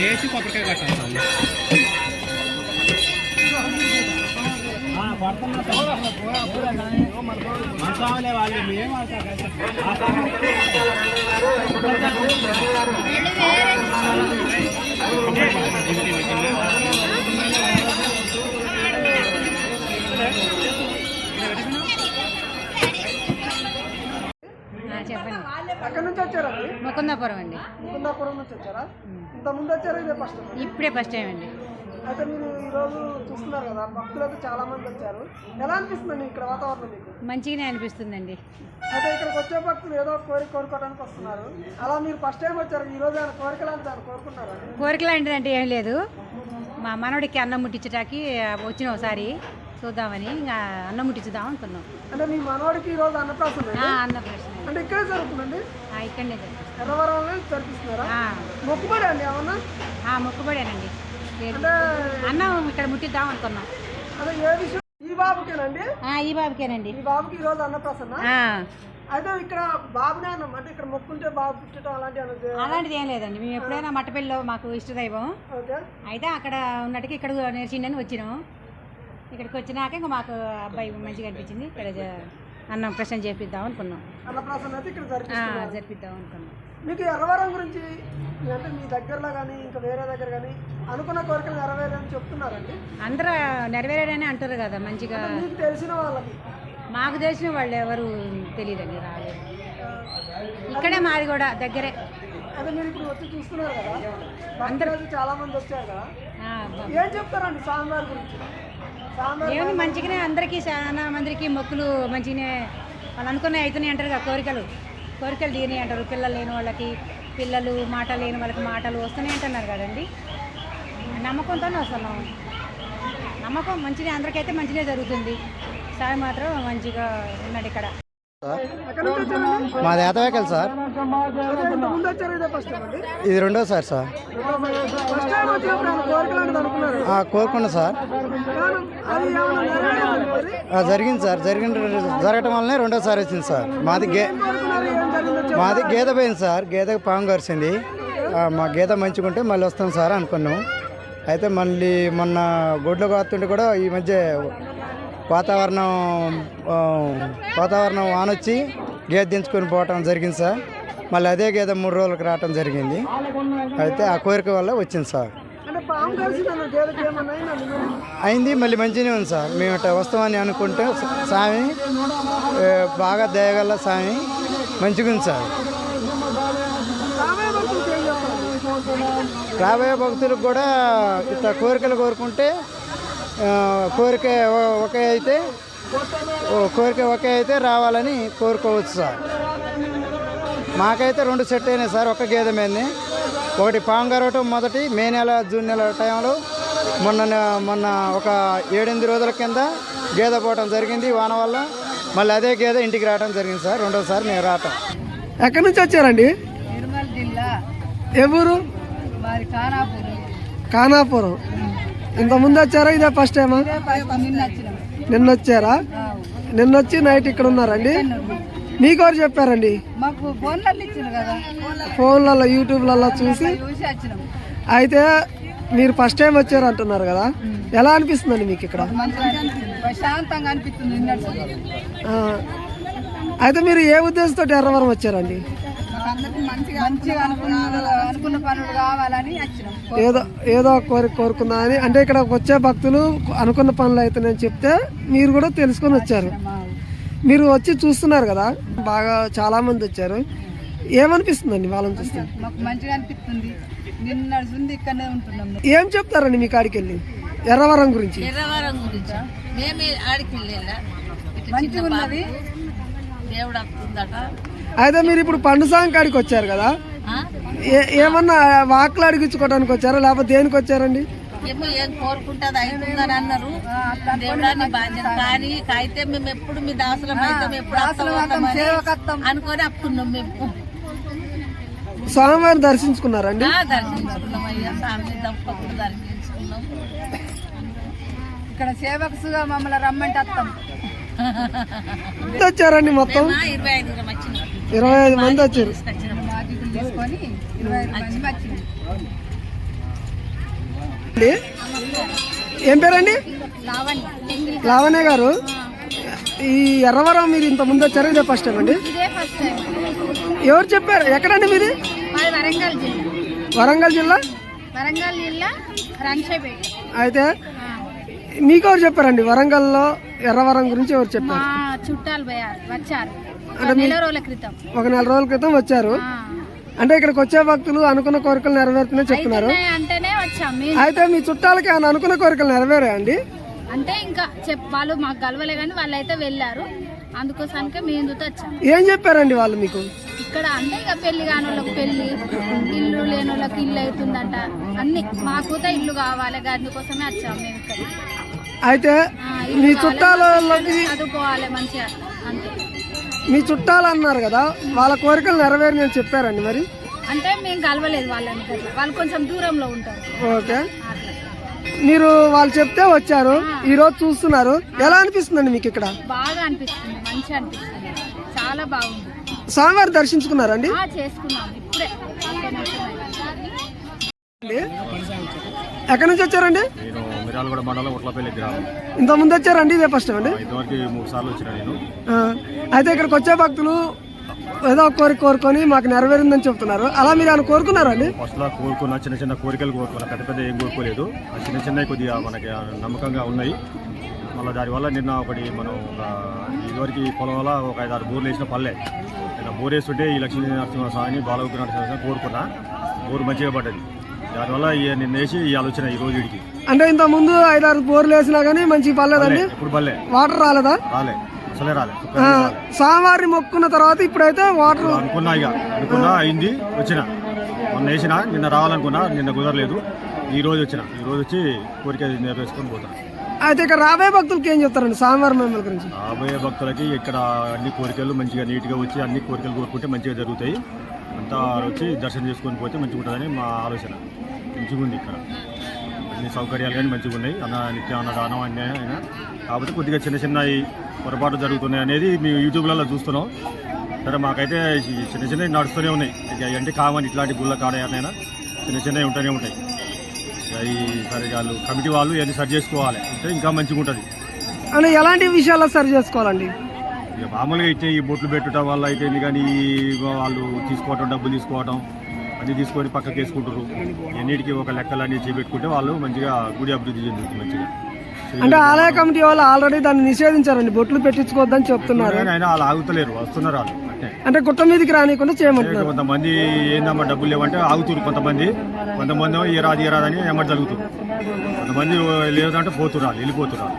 వేసి కొబ్బరికాయ కట్టాలి మనసాలే వాళ్ళు మేము ఆ, చెప్పండి. ఎక్కడి నుంచి వచ్చారండి ముకుందాపురం అండి. ముకుందాపురం నుంచి వచ్చారా? ఇంత ముందు వచ్చారా ఇదే ఫస్ట్ ఇప్పుడే ఫస్ట్ టైం అండి. అయితే మీరు ఈరోజు చూస్తున్నారు కదా భక్తులు అయితే చాలా మంది వచ్చారు. ఎలా అనిపిస్తుందండి ఇక్కడ వాతావరణం మీకు? మంచిగానే అనిపిస్తుందండి. అయితే ఇక్కడికి వచ్చే భక్తులు ఏదో కోరిక కోరుకోవడానికి వస్తున్నారు. అలా మీరు ఫస్ట్ టైం వచ్చారు ఈ రోజు ఆయన కోరికలు అంటే ఆయన కోరుకున్నారండి కోరిక లాంటిదంటే ఏం లేదు. మా మనవడికి అన్నం ముట్టించడానికి వచ్చిన ఒకసారి చూద్దామని ఇంకా అన్నం ముట్టించుదాం అనుకున్నాం. అంటే మీ మనవాడికి ఈ రోజు అన్నప్రాసం ఆ, అన్న ప్రశ్న అంటే ఇక్కడే జరుగుతుందండి? ఇక్కడనే జరిపిస్తాం. ఎర్రవరంలో జరిపిస్తున్నారా? మొక్కుబడి అండి ఏమన్నా? మొక్కుబడేనండి. అన్నం ఇక్కడ ముట్టిద్దాం అనుకున్నాం. అదే ఏ విషయం? ఈ బాబుకేనండి? ఈ బాబుకేనండి. ఈ బాబుకి ఈ రోజు అన్నప్రాసన్న అయితే ఇక్కడ బాబునే అన్నం. అంటే ఇక్కడ మొక్కుంటే బాబు పుట్టడం అలాంటి అలాంటిది ఏం లేదండి. మేము ఎప్పుడైనా మట్టపల్లిలో మాకు ఇష్టదైవం. అయితే అక్కడ ఉన్నట్టుగా ఇక్కడ నేర్చిండని వచ్చినాం. ఇక్కడికి వచ్చినాక ఇంకా మాకు అబ్బాయి మంచిగా అనిపించింది. ఇక్కడ అన్నం ప్రశ్న చేపిద్దాం అనుకున్నాం. అన్నప్రాసన అయితే ఇక్కడ జరిపిద్దాం అనుకున్నాం. మీకు ఎర్రవరం గురించి అంటే మీ దగ్గరలో కానీ ఇంకా వేరే దగ్గర కానీ అనుకున్న కోరికలు నెరవేరని చెప్తున్నారండి. అందరూ నెరవేరారని అంటారు కదా మంచిగా. మీకు తెలిసిన వాళ్ళకి. మాకు తెలిసిన వాళ్ళు ఎవరు తెలియదండి రాలేదు. ఇక్కడే మాది కూడా దగ్గరే. అదే మీరు ఇప్పుడు వచ్చి చూస్తున్నారు కదా. అయితే చాలా మంది వచ్చారు కదా. ఏం చెప్తారండి స్వామివారి గురించి? స్వామివారి మంచిగానే అందరికీ చాలా మందికి మొక్కులు మంచిగానే వాళ్ళు అనుకునే అవుతున్నాయి అంటారు కదా కోరికలు. కోరికలు తీరినాయి అంటారు. పిల్లలు లేని వాళ్ళకి పిల్లలు మాట లేని వాళ్ళకి మాటలు వస్తున్నాయి అంటున్నారు కదండి. నమ్మకంతోనే వస్తున్నాం. నమ్మకం మంచిగా అందరికైతే మంచిగా జరుగుతుంది. సాయి మాత్రం మంచిగా ఉన్నాడు ఇక్కడ. మాది ఏతవేకల్ సార్. ఇది రెండోసారి సార్. ఫస్ట్ కోరుకున్నా సార్. జరిగింది సార్. జరిగిన జరగటం వల్లనే రెండోసారి వచ్చింది సార్. మాది గే మాది గేదె పోయింది సార్. గేదె పాము కరిచింది మా గేదె మంచిగుంటే మళ్ళీ వస్తాం సార్ అనుకున్నాం. అయితే మళ్ళీ మొన్న గొడ్లు కాస్తుంటే కూడా ఈ మధ్య వాతావరణం వాతావరణం వానొచ్చి గేదె దించుకొని పోవటం జరిగింది సార్. మళ్ళీ అదే గేదె మూడు రోజులకు రావటం జరిగింది. అయితే ఆ కోరిక వల్ల వచ్చింది సార్? అయింది మళ్ళీ మంచిగానే ఉంది సార్. మేము ఇట్లా వస్తామని అనుకుంటే స్వామి బాగా దయగల స్వామి మంచిగా ఉంది సార్. రాబోయే భక్తులకు కూడా ఇట్లా కోరికలు కోరుకుంటే కోరిక ఒకే అయితే కోరిక ఒకే అయితే రావాలని కోరుకోవచ్చు సార్. మాకైతే రెండు సెట్ అయినాయి సార్ ఒక గేదె మీదనే. ఒకటి పాంగారవటం మొదటి మే నెల జూన్ నెల టైంలో మొన్న మొన్న ఒక ఏడెనిమిది రోజుల కింద గేదె పోవటం జరిగింది వాన వల్ల. మళ్ళీ అదే గేదె ఇంటికి రావడం జరిగింది సార్ రెండోసారి మేము రావటం. ఎక్కడి నుంచి వచ్చారండి? మరి కానాపూర్ ఖానాపురం. ఇంత ముందు వచ్చారా? ఇదే ఫస్ట్ టైమా నిన్న వచ్చారా? నిన్న వచ్చి నైట్ ఇక్కడ ఉన్నారండి? మీకెవరు చెప్పారండి? మాకు ఫోన్లలో యూట్యూబ్లలో చూసి? అయితే మీరు ఫస్ట్ టైం వచ్చారు అంటున్నారు కదా? ఎలా అనిపిస్తుందండి మీకు ఇక్కడ? అయితే మీరు ఏ ఉద్దేశంతో ఎర్రవరం వచ్చారండి? మంచిగా అనుకున్న పనులు కావాలని ఏదో ఏదో ఒక కోరిక కోరుకుందామని అంటే ఇక్కడ వచ్చే భక్తులు అనుకున్న పనులు అయితే నేను చెప్తే మీరు కూడా తెలుసుకొని వచ్చారు. మీరు వచ్చి చూస్తున్నారు కదా బాగా చాలా మంది వచ్చారు. ఏమనిపిస్తుందండి వాళ్ళని చూస్తే? మాకు మంచిగా అనిపిస్తుంది. నిన్న ఉంది ఇక్కడనే ఉంటున్నాం. ఏం చెప్తారండి మీ కాడికి వెళ్ళి ఎర్రవరం గురించి. ఎర్రవరం గురించి? మేమే ఆడికి వెళ్ళేలా? మంచిగా ఉన్నది దేవుడు అయితే మీరు ఇప్పుడు పండు సాంగ్ కాడికి వచ్చారు కదా? ఏమన్నా వాకులు అడిగించుకోవడానికి వచ్చారా? లేకపోతే దేనికి వచ్చారండి? ఏమో ఏం కోరుకుంటుంది అవుతుందని అన్నారు. దేవుడాన్ని బాధ్యత. కానీ అయితే మేము ఎప్పుడు మీ దాసులం ఎప్పుడు అనుకొని అప్పుకున్నాం మేము. స్వామివారిని దర్శించుకున్నారండి? ఆ, దర్శించుకున్నాం అయ్యా. స్వామిని దంపతులు దర్శించుకున్నాం. ఇక్కడ సేవకుగా మమ్మల్ని రమ్మంటే వస్తాం వచ్చారండి మొత్తం? ఇరవై ఐదు వచ్చినాం. ఇరవై ఐదు మంది వచ్చారు ఏం పేరండి? లావణ్య. గారు. ఈ ఎర్రవరం మీరు ఇంత ముందు వచ్చారు ఇదే ఫస్ట్ టైం అండి? ఇదే ఫస్ట్ టైం ఎవరు చెప్పారు? ఎక్కడండి మీది? మాది వరంగల్ జిల్లా. వరంగల్ జిల్లా? వరంగల్ జిల్లా రంగశపేట. అయితే మీకు ఎవరు చెప్పారండి? వరంగల్లో ఎర్రవరం గురించి ఎవరు చెప్పారు? చుట్టాలు వచ్చారు. మీ- నెల రోజుల క్రితం. ఒక నెల రోజుల క్రితం వచ్చారు. అంటే ఇక్కడికి వచ్చే భక్తులు అనుకున్న కోరికలు నెరవేరుతున్నాయి చెప్తున్నారు. అయితే మీ చుట్టాలకి ఏమైనా అనుకున్న కోరికలు నెరవేరా అండి? అంటే ఇంకా వాళ్ళు మాకు గలవలే కానీ వాళ్ళు అయితే వెళ్ళారు. అందుకోసానికే మేము వచ్చాం. ఏం చెప్పారండి వాళ్ళు మీకు? ఇక్కడ అంటే ఇక పెళ్ళి కాని వాళ్ళకి పెళ్ళి ఇల్లు లేని వాళ్ళకి ఇల్లు అవుతుందంట. అన్ని మాకు ఇల్లు కావాలి అందుకోసమే వచ్చాం మేము ఇక్కడ. అయితే మీ చుట్టాలకి చదువుకోవాలి మంచిగా. అంతే. మీ చుట్టాలు అన్నారు కదా వాళ్ళ కోరికలు నెరవేరి నేను చెప్పారండి మరి? అంటే మేము కలవలేదు వాళ్ళని. వాళ్ళు కొంచెం దూరంలో ఉంటారు. ఓకే. మీరు వాళ్ళు చెప్తే వచ్చారు ఈ రోజు చూస్తున్నారు. ఎలా అనిపిస్తుందండి మీకు ఇక్కడ? బాగా అనిపిస్తుంది మంచిగా అనిపిస్తుంది. చాలా బాగుంది. స్వామివారి దర్శించుకున్నారండి ఆ, చేసుకున్నాం. ఇప్పుడే. అండి? ఎక్కడి నుంచి వచ్చారండి? నేను మిరాలగూడ మండలం ఉట్లపల్లి గ్రామం. ఇంత ముందు వచ్చారండి ఇదే ఫస్ట్ అండి? ఇదివరకు మూడు సార్లు వచ్చిన నేను. అయితే ఇక్కడికి వచ్చే భక్తులు ఏదో కోరిక కోరుకొని మాకు నెరవేరిందని చెప్తున్నారు. అలా మీరు ఏమైనా కోరుకున్నారండి ఫస్ట్లో కోరుకున్న చిన్న చిన్న కోరికలు కోరుకున్నా పెద్ద పెద్ద ఏం కోరుకోలేదు. ఆ చిన్న చిన్నవి కొద్దిగా మనకి నమ్మకంగా ఉన్నాయి. మళ్ళీ దానివల్ల నిన్న ఒకటి మనం ఒక ఇదివరకు ఈ పొలం ఒక ఐదు ఆరు బోర్లు వేసిన పల్లె. నిన్న బోర్ వేస్తుంటే ఈ లక్ష్మీ నరసింహ స్వామిని బాలగురు నరసింహ కోరుకున్నా. బోర్ మంచిగా పడ్డది. దానివల్ల ఈ నిన్న వేసి ఆలోచన ఈ రోజు ఇడికి అంటే ఇంత ముందు ఐదారు బోర్లు వేసినా కానీ మంచిగా పర్లేదండి ఇప్పుడు పల్లె వాటర్ రాలేదా? రాలే అసలే రాలే స్వామివారిని మొక్కున్న తర్వాత ఇప్పుడైతే వాటర్ అనుకున్నా ఇక అనుకున్నా అయింది వచ్చిన. మొన్న వేసిన నిన్న రావాలనుకున్నా నిన్న కుదరలేదు. ఈ రోజు వచ్చిన ఈ రోజు వచ్చి కోరిక నెరవేర్చుకొని పోతాను అయితే ఇక్కడ రాబోయే భక్తులకి ఏం చెప్తారండి స్వామివారి మహిమల గురించి? రాబోయే భక్తులకి ఇక్కడ అన్ని కోరికలు మంచిగా నీట్గా వచ్చి అన్ని కోరికలు కోరుకుంటే మంచిగా జరుగుతాయి. అంతా వచ్చి దర్శనం చేసుకొని పోతే మంచిగా ఉంటుందని మా ఆలోచన. మంచిగా ఉంది ఇక్కడ. అన్ని సౌకర్యాలు కానీ మంచిగా ఉన్నాయి. అన్న నిత్య అన్నదానం అన్నీ అయినా. కాకపోతే కొద్దిగా చిన్న చిన్న పొరపాటు జరుగుతున్నాయి అనేది మేము యూట్యూబ్లలో చూస్తున్నాం. సరే మాకైతే చిన్న చిన్నవి నడుస్తూనే ఉన్నాయి. అంటే కామన్ ఇట్లాంటి గుళ్ళ కాడైనా చిన్న చిన్నవి ఉంటూనే ఉంటాయి. ఇక ఈ సరే వాళ్ళు కమిటీ వాళ్ళు ఇవన్నీ సరి చేసుకోవాలి. అంటే ఇంకా మంచిగా ఉంటుంది. అంటే ఎలాంటి విషయాల్లో సరి చేసుకోవాలండి? ఇక మామూలుగా అయితే ఈ బొట్లు పెట్టడం వల్ల అయితే కానీ వాళ్ళు తీసుకోవటం డబ్బులు తీసుకోవటం అన్ని తీసుకొని పక్కకి వేసుకుంటారు ఎన్నిటికి ఒక లెక్కలన్నీ చేపెట్టుకుంటే వాళ్ళు మంచిగా గుడి అభివృద్ధి చెందుతుంది మంచిగా. అంటే ఆలయ కమిటీ వాళ్ళు ఆల్రెడీ దాన్ని నిషేధించారండి. బొట్లు పెట్టించుకోవద్దని చెప్తున్నారు. అయినా వాళ్ళు ఆగుతలేరు వస్తున్నారు వాళ్ళు. అంటే గుట్ట మీదకి రానికుండా చేయమంటున్నారు. కొంతమంది ఏందమ్మా డబ్బులు లేవంటే ఆగుతురు కొంతమంది. కొంతమంది ఏ రాదు ఏ రాదని ఎమ్మటి జరుగుతుంది. కొంతమంది లేదంటే పోతున్నారు వెళ్ళిపోతున్నారు.